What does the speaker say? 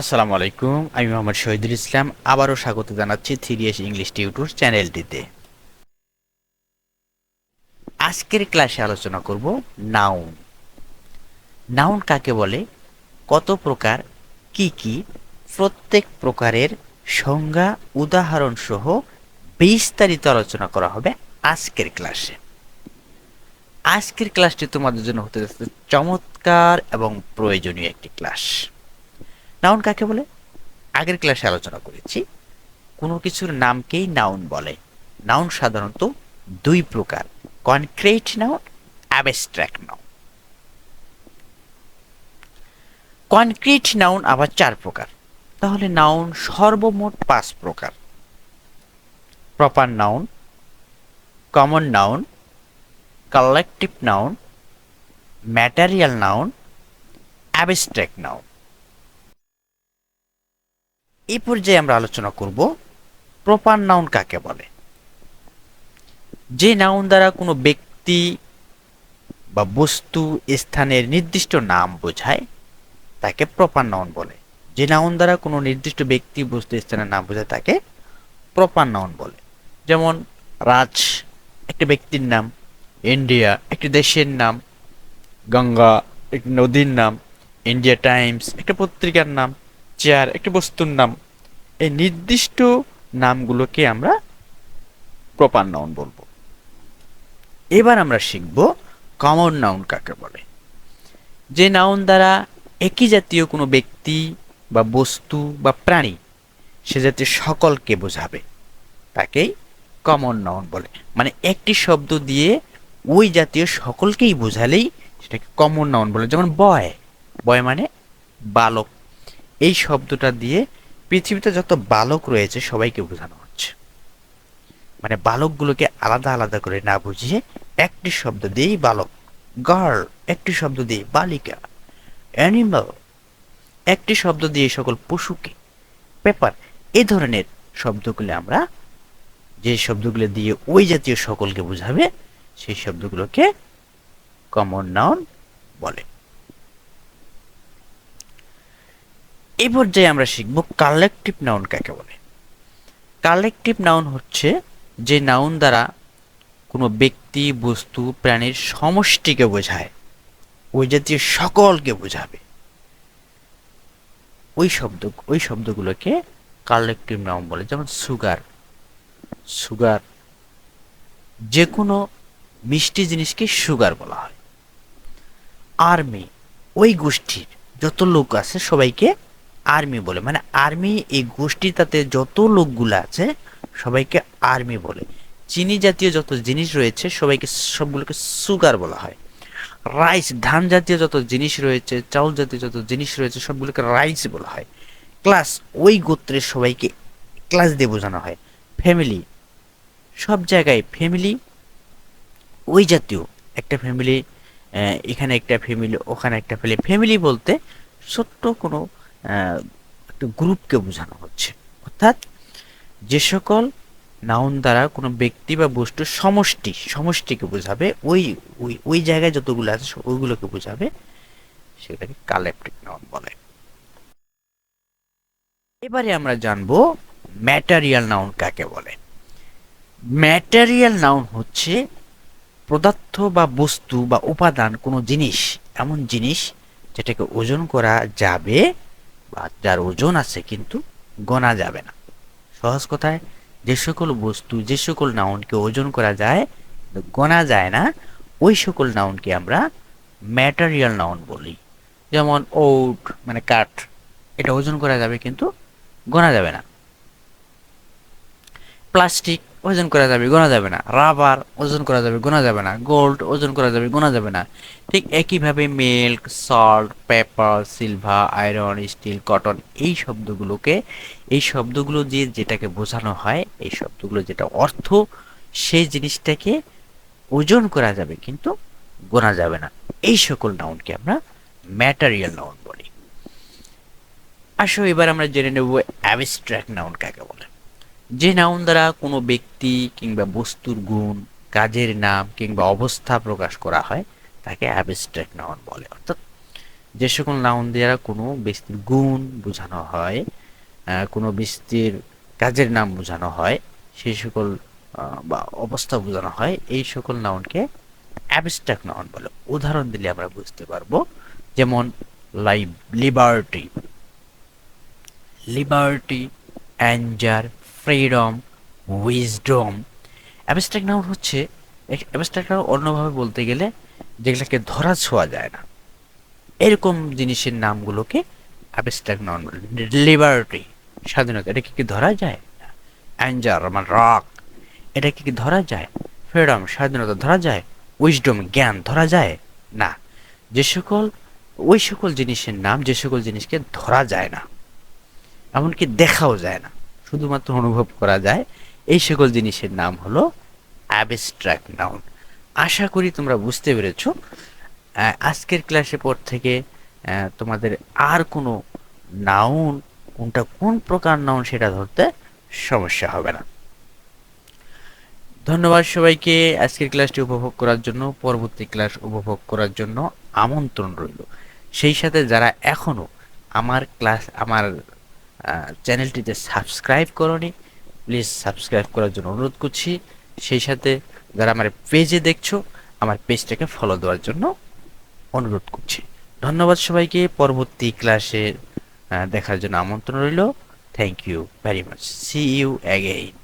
আসসালামু আলাইকুম, আমি মোহাম্মদ শহীদুল ইসলাম। আবারও স্বাগত জানাচ্ছি থ্রিএস ইংলিশ টিউটর চ্যানেলটিতে। আজকের ক্লাসে আলোচনা করব নাউন নাউন কাকে বলে? কত প্রকার? কি কি? প্রত্যেক প্রকারের সংজ্ঞা উদাহরণ সহ বিস্তারিত আলোচনা করা হবে আজকের ক্লাসে। আজকের ক্লাসটি তোমাদের জন্য হতে যাচ্ছে চমৎকার এবং প্রয়োজনীয় একটি ক্লাস। নাউন কাকে বলে? আগের ক্লাসে আলোচনা করেছি। কোনো কিছুর নামকেই নাউন বলে। নাউন সাধারণত দুই প্রকার। Concrete noun abstract noun concrete noun আবার চার প্রকার। তাহলে নাউন সর্বমোট পাঁচ প্রকার। Proper noun common noun collective noun material noun abstract noun এই পর্যায়ে আমরা আলোচনা করব প্রপার নাউন কাকে বলে? যে নাউন দ্বারা কোনো ব্যক্তি বা বস্তু স্থানের নির্দিষ্ট নাম বোঝায়, তাকে প্রপার নাউন বলে। যে নাউন দ্বারা কোনো নির্দিষ্ট ব্যক্তি বস্তু স্থানের নাম বোঝায়, তাকে প্রপার নাউন বলে। যেমন, রাজ একটা ব্যক্তির নাম, ইন্ডিয়া একটি দেশের নাম, গঙ্গা একটি নদীর নাম, ইন্ডিয়া টাইমস একটা পত্রিকার নাম চেয়ার, একটি বস্তুর নাম। এই নির্দিষ্ট নামগুলোকে আমরা প্রপার নাউন বলব। এবার আমরা শিখব কমন নাউন কাকে বলে। যে নাউন দ্বারা একই জাতীয় কোনো ব্যক্তি বা বস্তু বা প্রাণী সে জাতীয় সকলকে বোঝাবে, তাকেই কমন নাউন বলে। মানে একটি শব্দ দিয়ে ওই জাতীয় সকলকেই বোঝালেই সেটাকে কমন নাউন বলে। যেমন বয় বয় মানে বালক। এই শব্দটা দিয়ে পৃথিবীতে যত বালক রয়েছে সবাইকে বোঝানো হচ্ছে। মানে বালকগুলোকে আলাদা আলাদা করে না বুঝিয়ে একটি শব্দ দিয়েই বালক, গার্ল, একটি শব্দ দিয়ে বালিকা, অ্যানিমাল, একটি শব্দ দিয়ে সকল পশুকে, পেপার, এ ধরনের শব্দগুলো আমরা, যে শব্দগুলো দিয়ে ওই জাতীয় সকলকে বোঝাবে, সেই শব্দগুলোকে কমন নাউন বলে। এই পর্যায়ে আমরা শিখব কালেকটিভ নাউন কাকে বলে। কালেকটিভ নাউন হচ্ছে যে নাউন দ্বারা কোনো ব্যক্তি, বস্তু, প্রাণীর সমষ্টিকে বোঝায় ওই জাতীয় সকলকে বোঝাবে। ওই শব্দ, ওই শব্দগুলোকে কালেকটিভ নাউন বলে, যেমন সুগার সুগার যে কোনো মিষ্টি জিনিসকে সুগার বলা হয়। আর্মি ওই গোষ্ঠীর, যত লোক আছে সবাইকে আর্মি বলে। মানে আর্মি এই গোষ্ঠীটাতে যত লোকগুলো আছে, সবাইকে আর্মি বলে। চিনি জাতীয় যত জিনিস রয়েছে, সবাইকে সবগুলোকে সুগার বলা হয়। রাইস ধান জাতীয় যত জিনিস রয়েছে, চাউল জাতীয় যত জিনিস রয়েছে, সবগুলোকে রাইস বলা হয়। ক্লাস ওই গোত্রের সবাইকে ক্লাস দিয়ে বোঝানো হয়। ফ্যামিলি সব জায়গায় ফ্যামিলি ওই জাতীয় একটা ফ্যামিলি এখানে একটা ফ্যামিলি ওখানে একটা ফ্যামিলি ফ্যামিলি বলতে ছোট্ট কোনো একটা গ্রুপকে বোঝানো হচ্ছে। অর্থাৎ যে সকল নাউন দ্বারা কোনো ব্যক্তি বা বস্তুর সমষ্টি, সমষ্টিকে বোঝাবে, ওই ওই ওই জায়গায় যতগুলো আছে ওইগুলোকে বোঝাবে, সেটাকে কালেকটিভ নাউন বলে। এবারে আমরা জানব ম্যাটারিয়াল নাউন কাকে বলে। ম্যাটারিয়াল নাউন হচ্ছে পদার্থ বা বস্তু বা উপাদান, কোনো জিনিস, এমন জিনিস যেটাকে ওজন করা যাবে যার ওজন আছে কিন্তু গোনা যাবে না। সহজ কথায়, যে সকল বস্তু, যে সকল নাউনকে ওজন করা যায় গোনা যায় না, ওই সকল নাউনকে আমরা ম্যাটারিয়াল নাউন বলি। যেমন ওট মানে কাঠ, এটা ওজন করা যাবে কিন্তু গোনা যাবে না। প্লাস্টিক ওজন করা যাবে, গোনা যাবে না। রাবার ওজন করা যাবে, গোনা যাবে না। গোল্ড ওজন করা যাবে, গোনা যাবে না। ঠিক একইভাবে milk, salt, paper, silver, iron, steel, cotton এই শব্দগুলোকে, এই শব্দগুলো দিয়ে যেটাকে বোঝানো হয়, এই শব্দগুলো যেটা অর্থ, সেই জিনিসটাকে ওজন করা যাবে কিন্তু গোনা যাবে না। এই সকল নাউনকে আমরা ম্যাটারিয়াল নাউন বলি। আসো, এবার আমরা জেনে নেব অ্যাবস্ট্রাক্ট নাউন কাকে বলে। যে নাউন দ্বারা কোনো ব্যক্তি কিংবা বস্তুর গুণ, কাজের নাম কিংবা অবস্থা প্রকাশ করা হয়, তাকে অ্যাবস্ট্রাক্ট নাউন বলে। অর্থাৎ যে সকল নাউন দ্বারা কোনো ব্যক্তির গুণ বোঝানো হয় কোনো ব্যক্তির কাজের নাম বোঝানো হয় সেই সকল বা অবস্থা বোঝানো হয়, এই সকল নাউনকে অ্যাবস্ট্রাক্ট নাউন বলে। উদাহরণ দিলে আমরা বুঝতে পারব, যেমন live liberty liberty anger freedom wisdom abstract noun হচ্ছে অ্যাবস্ট্রাক্ট নাউন অন্যভাবে বলতে গেলে যেগুলোকে ধরা ছোঁয়া যায় না। এরকম জিনিসের নামগুলোকে অ্যাবস্ট্রাক্ট নাউন লিবার্টি স্বাধীনতা, এটাকে কি ধরা যায় অ্যাঞ্জার আমার রক এটাকে কি ধরা যায়? ফ্রিডম স্বাধীনতা ধরা যায়? উইজডম জ্ঞান ধরা যায়? না। যে সকল, ওই সকল জিনিসের নাম, যে সকল জিনিসকে ধরা যায় না। এমনকি দেখাও যায় না। শুধুমাত্র অনুভব করা যায়। এই সকল জিনিসের নাম হলো অ্যাবস্ট্রাক্ট নাউন আশা করি তোমরা বুঝতে পেরেছ। আজকের ক্লাসের পর থেকে তোমাদের আর কোনো নাউন কোনটা কোন প্রকার নাউন সেটা ধরতে সমস্যা হবে না। ধন্যবাদ সবাইকে আজকের ক্লাসটি উপভোগ করার জন্য, পরবর্তী ক্লাস উপভোগ করার জন্য আমন্ত্রণ রইল। সেই সাথে যারা এখনও আমার ক্লাস আমার চ্যানেলটিতে সাবস্ক্রাইব করনি প্লিজ সাবস্ক্রাইব করার জন্য অনুরোধ করছি। সেই সাথে যারা আমার পেজে দেখছ, আমার পেজটাকে ফলো দেওয়ার জন্য অনুরোধ করছি। ধন্যবাদ সবাইকে, পরবর্তী ক্লাসে দেখার জন্য আমন্ত্রণ রইল। Thank you very much see you again